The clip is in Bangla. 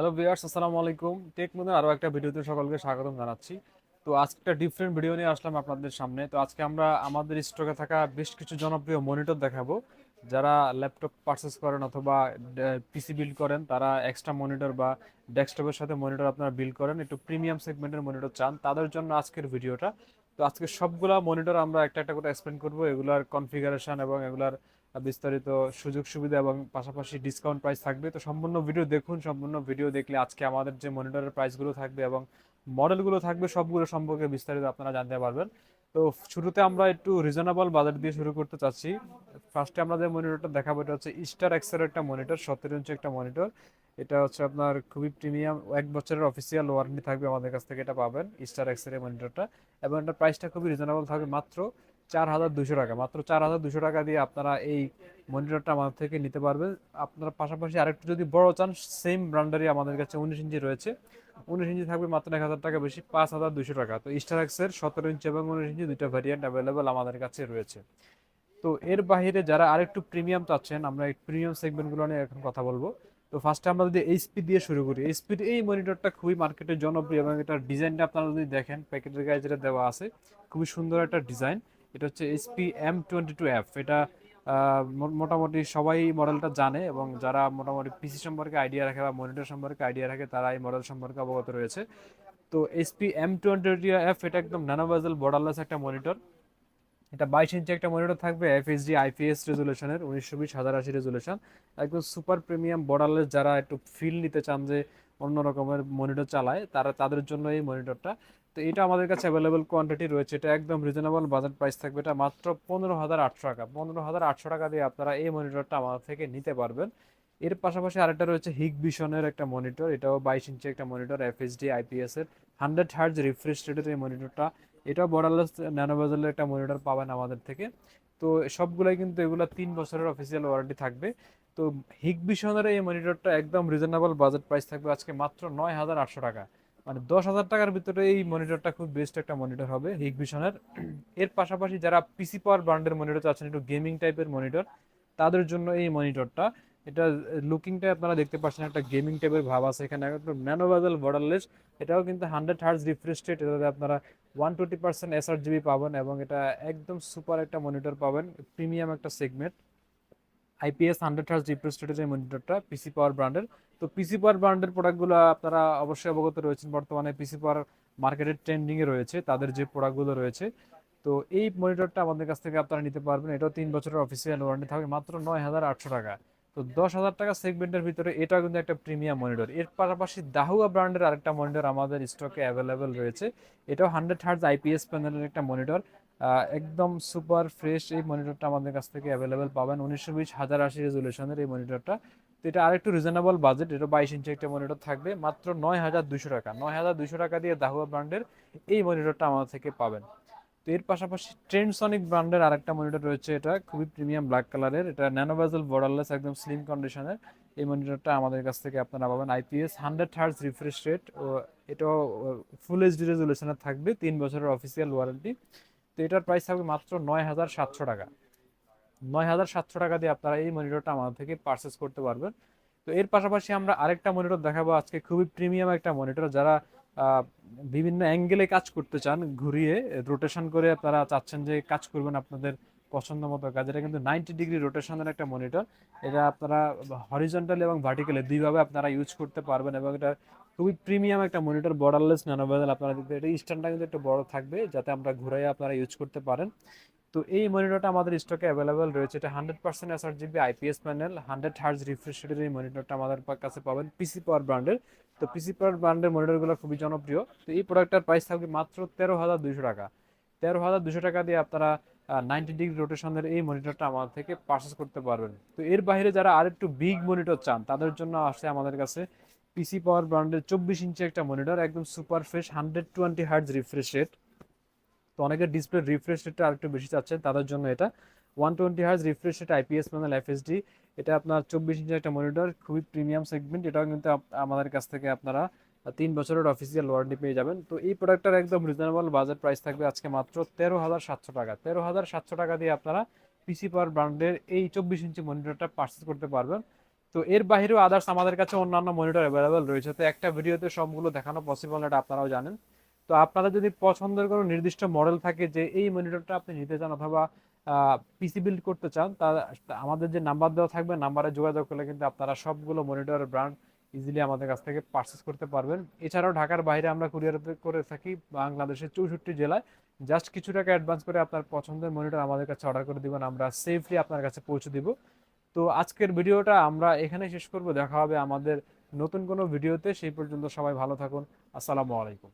হ্যালো ভিউয়ার্স আসসালামু আলাইকুম। টেক মনে আরও একটা ভিডিওতে সকলকে স্বাগতম জানাচ্ছি। তো আজকে একটা ডিফারেন্ট ভিডিও নিয়ে আসলাম আপনাদের সামনে। তো আজকে আমরা আমাদের স্টকে থাকা বেশ কিছু জনপ্রিয় মনিটর দেখাবো। যারা ল্যাপটপ পারচেস করেন অথবা পিসি বিল্ড করেন, তারা এক্সট্রা মনিটর বা ডেস্কটপের সাথে মনিটর আপনারা বিল্ড করেন, একটু প্রিমিয়াম সেগমেন্টের মনিটর চান, তাদের জন্য আজকের ভিডিওটা তো আজকে সবগুলা মনিটর আমরা একটা একটা করে এক্সপ্লেন করব, এগুলার কনফিগারেশন এবং এগুলার বিস্তারিত সুযোগ সুবিধা এবং পাশাপাশি ডিসকাউন্ট প্রাইস থাকবে। তো সম্পূর্ণ ভিডিও দেখুন, সম্পূর্ণ ভিডিও দেখলে আজকে আমাদের যে মনিটরের প্রাইসগুলো থাকবে এবং মডেলগুলো থাকবে, সবগুলো সম্পর্কে বিস্তারিত আপনারা জানতে পারবেন। তো শুরুতে আমরা একটু রিজনেবল বাজেট দিয়ে শুরু করতে চাচ্ছি। ফার্স্টে আমরা যে মনিটরটা দেখাবো, এটা হচ্ছে স্টার এক্সের একটা মনিটর সতেরো ইঞ্চি একটা মনিটর এটা হচ্ছে আপনার খুবই প্রিমিয়াম এক বছরের অফিসিয়াল ওয়ারেন্টি থাকবে আমাদের কাছ থেকে, এটা পাবেন স্টার এক্সের মনিটরটা এবং এটার প্রাইসটা খুবই রিজনেবল থাকবে মাত্র চার হাজার দুশো টাকা। মাত্র চার হাজার দুশো টাকা দিয়ে আপনারা এই মনিটরটা আমাদের থেকে নিতে পারবেন। আপনারা পাশাপাশি আরেকটু যদি বড় চান সেম ব্র্যান্ডারই আমাদের কাছে উনিশ ইঞ্চি রয়েছে। উনিশ ইঞ্চি থাকবে মাত্র এক হাজার টাকা বেশি, পাঁচ হাজার দুশো টাকা। তো স্টারাক্সের সতেরো ইঞ্চি এবং উনিশ ইঞ্চি দুইটা ভ্যারিয়েন্ট অ্যাভেলেবেল আমাদের কাছে রয়েছে। তো এর বাইরে যারা আরেকটু প্রিমিয়াম চাচ্ছেন, আমরা এই প্রিমিয়াম সেগমেন্টগুলো নিয়ে এখন কথা বলব। তো ফার্স্টে আমরা যদি এইচপি দিয়ে শুরু করি এইচপি এই মনিটরটা খুবই মার্কেটে জনপ্রিয় এবং এটার ডিজাইনটা আপনারা যদি দেখেন প্যাকেটের গায়ে যেটা দেওয়া আছে, খুবই সুন্দর একটা ডিজাইন এটা হচ্ছে HP M twenty two F এটা মোটামুটি সবাই মডেলটা জানে এবং যারা মোটামুটি পিসি সম্পর্কে আইডিয়া রাখে বা মনিটর সম্পর্কে আইডিয়া রাখে, তারা এই মডেল সম্পর্কে অবগত রয়েছে। তো এইচপি এম টোয়েন্টি এফ এটা একদম ন্যানো বেজেল বর্ডারলেস একটা মনিটর এটা বাইশ ইঞ্চি একটা মনিটর থাকবে এফএসডি আইপিএস রেজুলেশনের উনিশশো বিশ, হাজার আশি রেজুলেশন একদম সুপার প্রিমিয়াম বর্ডারলেস যারা একটু ফিল নিতে চান যে অন্য রকমের মনিটর চালায়, তারা তাদের জন্য এই মনিটরটা তো এটা আমাদের কাছে অ্যাভেলেবল কোয়ান্টিটি রয়েছে। এটা একদম রিজনেবল বাজেট প্রাইস থাকবে। এটা মাত্র পনেরো হাজার আটশো টাকা। পনেরো হাজার আটশো টাকা দিয়ে আপনারা এই মনিটরটা আমাদের থেকে নিতে পারবেন। এর পাশাপাশি আরেকটা রয়েছে হিগ ভিশনের একটা মনিটর এটাও বাইশ ইঞ্চি একটা মনিটর এফএসডি আইপিএস এর। হান্ড্রেড হার্জ রিফ্রেশ রেটের এই মনিটরটা এটাও বর্ডারলেস ন্যানো বেজেলের একটা মনিটর পাবেন আমাদের থেকে। তো সবগুলাই কিন্তু এগুলো তিন বছরের অফিসিয়াল ওয়ারেন্টি থাকবে। তো হিগ ভিশনের এই মনিটরটা একদম রিজনেবল বাজেট প্রাইস থাকবে আজকে মাত্র নয় হাজার আটশো টাকা। মানে দশ হাজার টাকার ভিতরে এই মনিটরটা খুব বেস্ট একটা মনিটর হবে হিগ ভিশনের এর পাশাপাশি যারা পিসি পাওয়ার ব্র্যান্ডের মনিটর চাচ্ছেন, একটু গেমিং টাইপের মনিটর তাদের জন্য এই মনিটরটা এটা লুকিংটা আপনারা দেখতে পাচ্ছেন, একটা গেমিং টাইপের ভাব আছে এখানে। একদম ন্যানো বাজেল বর্ডারলেস এটাও কিন্তু হান্ড্রেড হার্জ রিফ্রেশ রেট এটাতে আপনারা one twenty percent sRGB পাবেন এবং এটা একদম সুপার একটা মনিটর পাবেন প্রিমিয়াম একটা segment IPS hundred hertz refresh রেটের এই মনিটরটা পিসি পাওয়ার ব্র্যান্ডের তো পিসি পাওয়ার ব্র্যান্ডের প্রোডাক্টগুলো আপনারা অবশ্যই অবগত রয়েছেন। বর্তমানে পিসি পাওয়ার মার্কেটের ট্রেন্ডিংয়ে রয়েছে, তাদের যে প্রোডাক্টগুলো রয়েছে। তো এই মনিটরটা আমাদের কাছ থেকে আপনারা নিতে পারবেন। এটাও তিন বছরের অফিসিয়াল ওয়ারেন্টি থাকবে মাত্র নয় হাজার আটশো টাকা। তো দশ হাজার টাকা সেগমেন্টের ভিতরে এটাও কিন্তু একটা প্রিমিয়াম মনিটর এর পাশাপাশি দাহুয়া ব্র্যান্ডের আরেকটা মনিটর আমাদের স্টকে অ্যাভেলেবেল রয়েছে। এটাও হান্ড্রেড হার্জ আইপিএস প্যানেলের একটা মনিটর একদম সুপার ফ্রেশ এই মনিটরটা আমাদের কাছ থেকে অ্যাভেলেবেল পাবেন। উনিশশো বিশ হাজার আশি রেজুলেশনের এই মনিটরটা তো এটা আরেকটু রিজনেবল বাজেট এটা বাইশ ইঞ্চি একটা মনিটর থাকবে, মাত্র নয় হাজার দুশো টাকা। নয় হাজার দুশো টাকা দিয়ে দাহুয়া ব্র্যান্ডের এই মনিটরটা আমাদের থেকে পাবেন। তো এর পাশাপাশি ট্রেন্ডসনিক ব্র্যান্ডের আরেকটা মনিটর রয়েছে এটা, খুবই প্রিমিয়াম ব্ল্যাক কালারের এটা ন্যানোভাজেল বর্ডারলেস একদম স্লিম কন্ডিশনের এই মনিটরটা আমাদের কাছ থেকে আপনারা পাবেন IPS hundred hertz refresh rate ও এটাও ফুল এইচডি রেজুলেশনের থাকবে, তিন বছরের অফিসিয়াল ওয়ারেন্টি তো এটার প্রাইস থাকবে মাত্র নয় হাজার সাতশো টাকা। নয় হাজার সাতশো টাকা দিয়ে আপনারা এই মনিটরটা আমাদের থেকে পারচেস করতে পারবেন। তো এর পাশাপাশি আমরা আরেকটা মনিটর দেখাবো। আজকে খুবই প্রিমিয়াম একটা মনিটর যারা বিভিন্ন অ্যাঙ্গেলে কাজ করতে চান, ঘুরিয়ে রোটেশন করে আপনারা চাচ্ছেন যে কাজ করবেন আপনাদের পছন্দ মতো কাজ। এটা কিন্তু নাইনটি ডিগ্রি রোটেশনের একটা মনিটর এটা আপনারা হরিজন্টাল এবং ভার্টিক্যালে দুইভাবে আপনারা ইউজ করতে পারবেন এবং এটা খুবই প্রিমিয়াম একটা মনিটর বর্ডারলেস ন্যানোভেজেল আপনারা দেখতে এটা স্ট্যান্ডটা কিন্তু একটু বড় থাকবে, যাতে আমরা ঘুরাই আপনারা ইউজ করতে পারেন। তো এই মনিটরটা আমাদের স্টকে অ্যাভেলেবেল রয়েছে। এটা hundred percent sRGB IPS panel hundred hertz refresh রেটের এই মনিটরটা আমাদের কাছে পাবেন পিসি পাওয়ার ব্র্যান্ডের তো পিসি পাওয়ার ব্র্যান্ডের মনিটরগুলো খুবই জনপ্রিয়। তো এই প্রোডাক্টটার প্রাইস থাকবে মাত্র তেরো হাজার দুশো টাকা। তেরো হাজার দুশো টাকা দিয়ে আপনারা নাইনটি ডিগ্রি রোটেশনের এই মনিটরটা আমাদের থেকে পারচেস করতে পারবেন। তো এর বাইরে যারা আর একটু বিগ মনিটর চান, তাদের জন্য আসছে আমাদের কাছে পিসি পাওয়ার ব্র্যান্ডের চব্বিশ ইঞ্চি একটা মনিটর একদম super fresh hundred twenty hertz refresh rate তো অনেকের ডিসপ্লে রিফ্রেশ রেটটা আরেকটু বেশি চাচ্ছেন, তাদের জন্য এটা। One twenty hertz refresh rate IPS panel FSD এটা আপনার চব্বিশ ইঞ্চি একটা মনিটর খুবই প্রিমিয়াম সেগমেন্ট এটাও কিন্তু আমাদের কাছ থেকে আপনারা তিন বছরের অফিসিয়াল ওয়ারেন্টি পেয়ে যাবেন। তো এই প্রোডাক্টটার একদম রিজনেবল বাজেট প্রাইস থাকবে আজকে মাত্র তেরো হাজার সাতশো টাকা। তেরো হাজার সাতশো টাকা দিয়ে আপনারা পিসি পাওয়ার ব্র্যান্ডের এই চব্বিশ ইঞ্চি মনিটরটা পারচেস করতে পারবেন। তো এর বাইরেও আদার্স আমাদের কাছে অন্যান্য মনিটর অ্যাভেলেবেল রয়েছে। তো একটা ভিডিওতে সবগুলো দেখানো পসিবল এটা আপনারাও জানেন। তো আপনাদের যদি পছন্দের কোনো নির্দিষ্ট মডেল থাকে যে এই মনিটরটা আপনি নিতে চান অথবা পিসি বিল্ড করতে চান, তা আমাদের যে নাম্বার দেওয়া থাকবে নাম্বারে যোগাযোগ করলে কিন্তু আপনারা সবগুলো মনিটরের ব্র্যান্ড ইজিলি আমাদের কাছ থেকে পারচেস করতে পারবেন। এছাড়াও ঢাকার বাইরে আমরা কুরিয়ার করে থাকি, বাংলাদেশের চৌষট্টি জেলায়। জাস্ট কিছু টাকা অ্যাডভান্স করে আপনার পছন্দের মনিটর আমাদের কাছে অর্ডার করে দিবেন, আমরা সেফলি আপনার কাছে পৌঁছে দিব। তো আজকের ভিডিওটা আমরা এখানে শেষ করব। দেখা হবে আমাদের নতুন কোনো ভিডিওতে। সেই পর্যন্ত সবাই ভালো থাকুন। আসসালামু আলাইকুম।